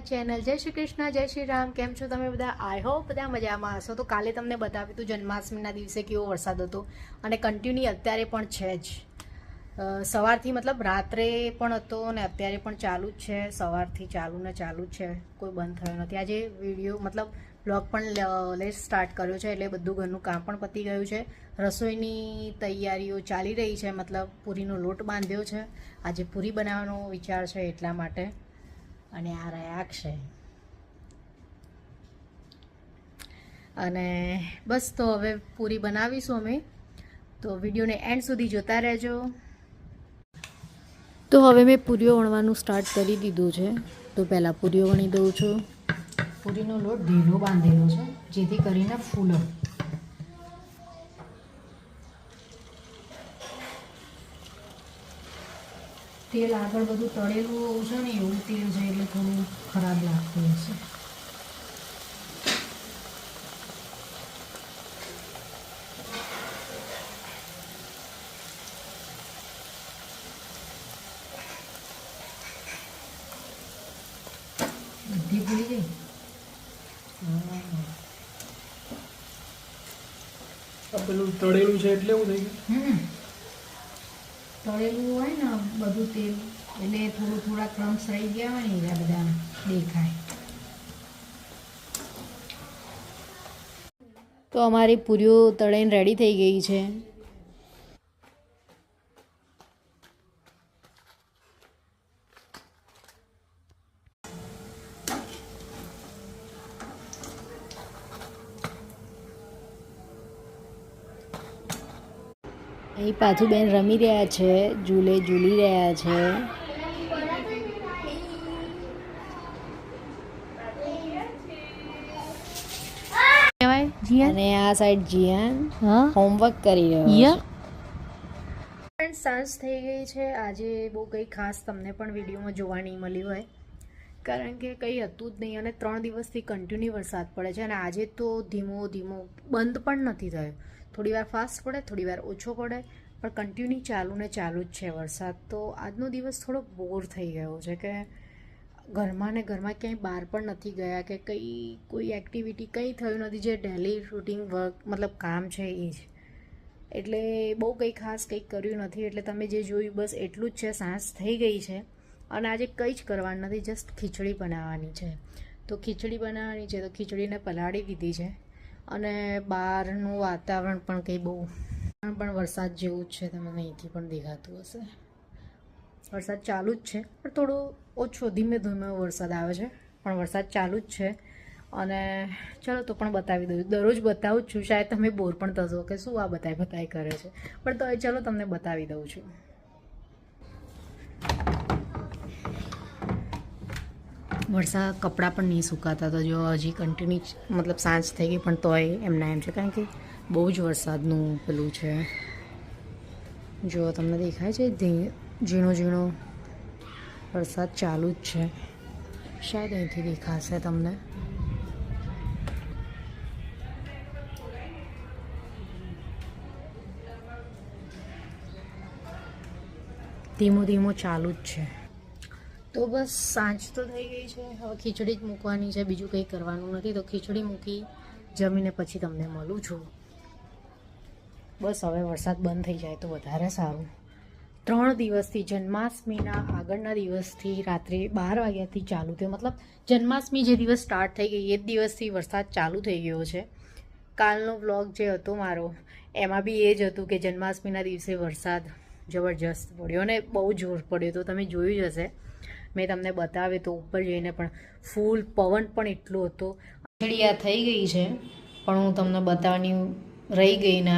Channel. જય શ્રી કૃષ્ણ, જય શ્રી રામ. કેમ છો તમે બધા? આઈ હોપ બધા મજામાં હશો. તો કાલે તમને બતાવ્યું હતું જન્માષ્ટમીના દિવસે કેવો વરસાદ હતો અને કન્ટિન્યુ અત્યારે પણ છે જ. સવારથી મતલબ રાત્રે પણ હતો અને અત્યારે પણ ચાલુ જ છે. સવારથી ચાલુ ને ચાલુ જ છે. કોઈ બંધ થયો નથી. આજે વીડિયો મતલબ બ્લોગ પણ લેટ સ્ટાર્ટ કર્યો છે એટલે બધું ઘરનું કામ પણ પતી ગયું છે. રસોઈની તૈયારીઓ ચાલી રહી છે. મતલબ પૂરીનો લોટ બાંધ્યો છે. આજે પૂરી બનાવવાનો વિચાર છે એટલા માટે. અને આ રહ્યા અક્ષય. અને બસ તો હવે પૂરી બનાવીશું અમે. તો વિડીયોને એન્ડ સુધી જોતા રહેજો. તો હવે મેં પૂરીઓ વણવાનું સ્ટાર્ટ કરી દીધું છે. તો પહેલાં પૂરીઓ વણી દઉં છું. પૂરીનો લોટ ઢીલો બાંધેલો છે જેથી કરીને ફૂલો. તેલ આગળ બધું તળેલું હોવું છે ને એવું તેલ છે એટલે થોડું ખરાબ લાગતું હશે બધી ભૂલી ગઈ પેલું તળેલું છે એટલે એવું થઈ ગયું? હમ. તળેલું હોય ને બધું તેલ એટલે થોડું થોડા ક્રમ્સ રહી ગયા હોય ને એવા બધા દેખાય. તો અમારી પૂરીઓ તળાઈને રેડી થઈ ગઈ છે. અહીં પાછું બેન રમી રહ્યા છે, ઝૂલે ઝૂલી રહ્યા છે. અને આ સાઈડ જીયાન હોમવર્ક કરી રહ્યો છે. સાંજ થઈ ગઈ છે. આજે બહુ કંઈ ખાસ તમને પણ વિડીયોમાં જોવા નહીં મળ્યું હોય. કારણ કે કંઈ હતું જ નહીં અને ત્રણ દિવસથી કન્ટિન્યુ વરસાદ પડે છે અને આજે તો ધીમો ધીમો બંધ પણ નથી થયો. થોડી વાર ફાસ્ટ પડે થોડી વાર ઓછો પડે પણ કન્ટિન્યુ ચાલુ ને ચાલુ જ છે વરસાદ. તો આજનો દિવસ થોડો બોર થઈ ગયો છે કે ઘરમાં ને ઘરમાં ક્યાંય બહાર પણ નથી ગયા કે કંઈ, કોઈ એક્ટિવિટી કંઈ થયું નથી જે ડેલી રૂટીન વર્ક મતલબ કામ છે એ જ. એટલે બહુ કંઈ ખાસ કંઈક કર્યું નથી. એટલે તમે જે જોયું બસ એટલું જ છે, સાંજ થઈ ગઈ છે અને આજે કંઈ જ કરવાનું નથી જસ્ટ ખીચડી બનાવવાની છે. તો ખીચડી બનાવવાની છે તો ખીચડીને પલાળી દીધી છે અને બહારનું વાતાવરણ પણ કંઈ બહુ, પણ વરસાદ જેવું જ છે, તમને અહીંથી પણ દેખાતું હશે. વરસાદ ચાલુ જ છે, પણ થોડો ઓછો, ધીમે ધીમે વરસાદ આવે છે. પણ વરસાદ ચાલુ જ છે. અને ચલો તો પણ બતાવી દઉં. દરરોજ બતાવું છું. શાયદ તમે બોર પણ થશો કે શું આ બતાય બતાય કરે છે. પણ તો ચલો તમને બતાવી દઉં છું. વરસાદ કપડાં પણ નહીં સુકાતા તો જો હજી કન્ટિન્યુ મતલબ સાંજ થઈ ગઈ પણ તોય એમના એમ છે. કારણ કે બહુ જ વરસાદનું પેલું છે. જો તમને દેખાય છે ઝીણો ઝીણો વરસાદ ચાલુ જ છે. શાયદ અહીંથી દેખાશે તમને. ધીમો ધીમો ચાલુ જ છે. તો બસ સાંજ તો થઈ ગઈ છે. હવે ખીચડી જ મૂકવાની છે. બીજું કંઈ કરવાનું નથી. તો ખીચડી મૂકી જમીને પછી તમને મળું છું. બસ હવે વરસાદ બંધ થઈ જાય તો વધારે સારું. ત્રણ દિવસથી જન્માષ્ટમીના આગળના દિવસથી રાત્રે બાર વાગ્યાથી ચાલુ થયો. મતલબ જન્માષ્ટમી જે દિવસ સ્ટાર્ટ થઈ ગઈ, એ જ દિવસથી વરસાદ ચાલુ થઈ ગયો છે. કાલનો વ્લોગ જે હતો મારો, એમાં બી એ જ હતું કે જન્માષ્ટમીના દિવસે વરસાદ જબરજસ્ત પડ્યો અને બહુ જોર પડ્યો. તો તમે જોયું જ હશે. મેં તમને બતાવ્યું તો ઉપર જઈને પણ ફૂલ પવન પણ એટલો હતો. ખીચડી થઈ ગઈ છે, પણ હું તમને બતાવવાની રહી ગઈ ને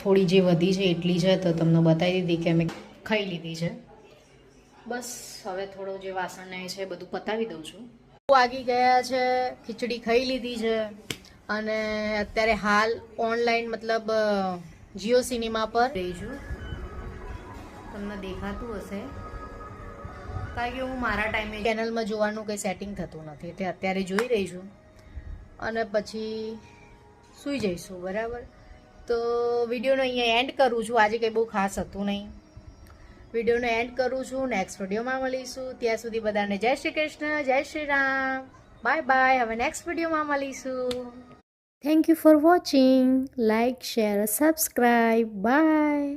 થોડી જે વધી છે એટલી છે તો તમને બતાવી દીધી કે મેં ખાઈ લીધી છે? બસ હવે થોડો જે વાસણ ને છે બધું પતાવી દઉં છું. વાગી ગયા છે ખીચડી ખાઈ લીધી છે અને અત્યારે હાલ ઓનલાઈન મતલબ જીઓ સિનેમા પર રહી છું. તમને દેખાતું હશે. કારણ કે હું મારા ટાઈમે ચેનલમાં જોવાનું કંઈ સેટિંગ થતું નથી એટલે અત્યારે જોઈ રહી છું. અને પછી સૂઈ જઈશું બરાબર? તો વિડીયોનો અહીંયા એન્ડ કરું છું આજે કંઈ બહુ ખાસ હતું નહીં. વિડીયોને એન્ડ કરું છું. નેક્સ્ટ વિડીયોમાં મળીશું. ત્યાં સુધી બધાને જય શ્રી કૃષ્ણ, જય શ્રી રામ. બાય બાય હવે નેક્સ્ટ વિડીયોમાં મળીશું. Thank you for watching like share subscribe bye